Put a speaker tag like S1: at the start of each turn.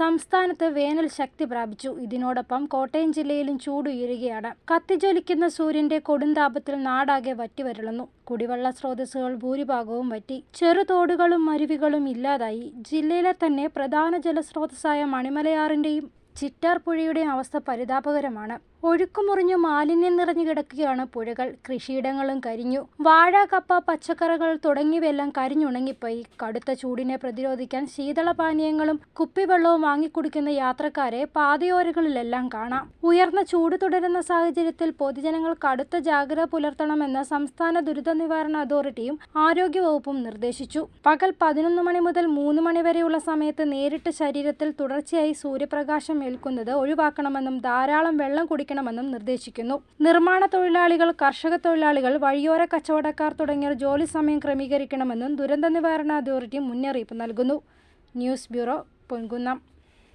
S1: സംസ്ഥാനത്ത് വേനൽ ശക്തി പ്രാപിച്ചു. ഇതിനോടൊപ്പം കോട്ടയം ജില്ലയിലും ചൂടുയരുകയാണ് കത്തിജ്വലിക്കുന്ന സൂര്യന്റെ കൊടുന്താപത്തിൽ നാടാകെ വറ്റിവരളുന്നു. കുടിവെള്ള സ്രോതസ്സുകൾ ഭൂരിഭാഗവും വറ്റി ചെറുതോടുകളും മരുവികളും ഇല്ലാതായി. ജില്ലയിലെ തന്നെ പ്രധാന ജലസ്രോതസ്സായ മണിമലയാറിന്റെയും ചിറ്റാർ പുഴയുടെയും അവസ്ഥ പരിതാപകരമാണ്. ഒഴുക്കുമുറിഞ്ഞു മാലിന്യം നിറഞ്ഞു കിടക്കുകയാണ് പുഴകൾ. കൃഷിയിടങ്ങളും കരിഞ്ഞു. വാഴ കപ്പ പച്ചക്കറികൾ തുടങ്ങിയവയെല്ലാം കരിഞ്ഞുണങ്ങിപ്പോയി. കടുത്ത ചൂടിനെ പ്രതിരോധിക്കാൻ ശീതളപാനീയങ്ങളും കുപ്പിവെള്ളവും വാങ്ങിക്കുടിക്കുന്ന യാത്രക്കാരെ പാതയോരങ്ങളിലെല്ലാം കാണാം. ഉയർന്ന ചൂട് തുടരുന്ന സാഹചര്യത്തിൽ പൊതുജനങ്ങൾ കടുത്ത ജാഗ്രത പുലർത്തണമെന്ന് സംസ്ഥാന ദുരിത നിവാരണ അതോറിറ്റിയും ആരോഗ്യവകുപ്പും നിർദ്ദേശിച്ചു. പകൽ പതിനൊന്ന് മണി മുതൽ മൂന്ന് മണി വരെയുള്ള സമയത്ത് നേരിട്ട് ശരീരത്തിൽ തുടർച്ചയായി സൂര്യപ്രകാശം ഏൽക്കുന്നത് ഒഴിവാക്കണമെന്നും ധാരാളം വെള്ളം കുടിക്കണമെന്നും നിർദ്ദേശിക്കുന്നു. നിർമ്മാണ തൊഴിലാളികൾ കർഷക തൊഴിലാളികൾ വഴിയോര കച്ചവടക്കാർ തുടങ്ങിയവർ ജോലി സമയം ക്രമീകരിക്കണമെന്നും ദുരന്ത നിവാരണ അതോറിറ്റി മുന്നറിയിപ്പ് നൽകുന്നു. News bureau Ponkunnam.